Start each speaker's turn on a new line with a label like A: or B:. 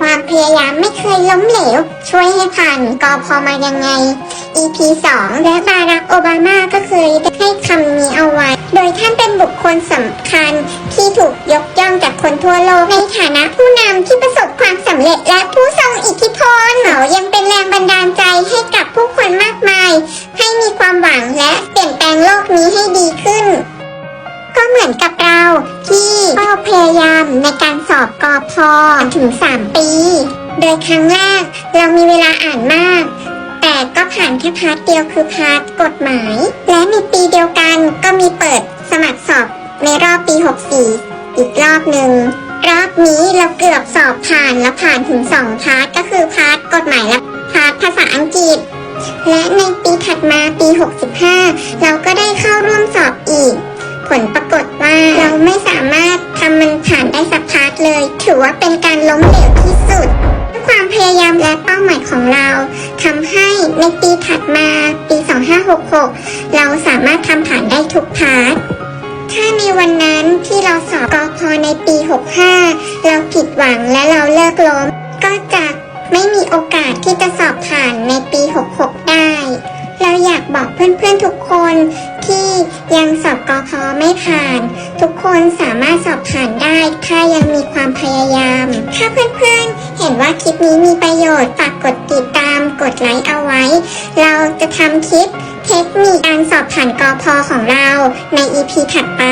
A: ความพยายามไม่เคยล้มเหลว ช่วยให้ผ่านกอพอมายังไง EP 2 และบารักโอบามาก็เคยได้ให้คำนี้เอาไว้ โดยท่านเป็นบุคคลสำคัญที่ถูกยกย่องจากคนทั่วโลกในฐานะผู้นำที่ประสบความสำเร็จและผู้ทรงอิทธิพลเขายังเป็นแรงบันดาลใจให้กับผู้คนมากมาย ให้มีความหวังและเปลี่ยนแปลงโลกนี้ให้ดีขึ้น ในการสอบกอพอถึง 3 ปี โดยครั้งแรกเรามีเวลาอ่านมาก แต่ก็ผ่านแค่พาร์ทเดียวคือพาร์ทกฎหมาย และในปีเดียวกันก็มีเปิดสมัครสอบในรอบปี 64 อีกรอบหนึ่งรอบนี้เราเกือบสอบผ่านและผ่านถึง 2 พาร์ทก็คือพาร์ทกฎหมายและพาร์ทภาษาอังกฤษ และในปีถัดมาปี 65 เราก็ได้เข้าร่วม นผ่สักพาร์ทเลย ถือว่าเป็นการล้มเหลวที่สุดด้วยความพยายามและเป้าหมายของเราทำให้ในปีถัดมาปี 2566 เราสามารถทำผ่านได้ทุกพาร์ทถ้าในวันนั้นที่เราสอบกอพอในปี 65 เราผิดหวังและเราเลิกล้ม ก็จะไม่มีโอกาสที่จะสอบผ่านในปี 66 ได้ เราอยากบอกเพื่อนๆทุกคน ที่ยังสอบกอพอไม่ผ่าน ทุกคนสามารถสอบผ่านได้ ถ้ายังมีความพยายาม ถ้าเพื่อนๆ เห็นว่าคลิปนี้มีประโยชน์ฝากกดติดตาม กดไลค์เอาไว้ เราจะทำคลิปเทคนิคการสอบผ่านกอพอของเราใน EP ถัดไป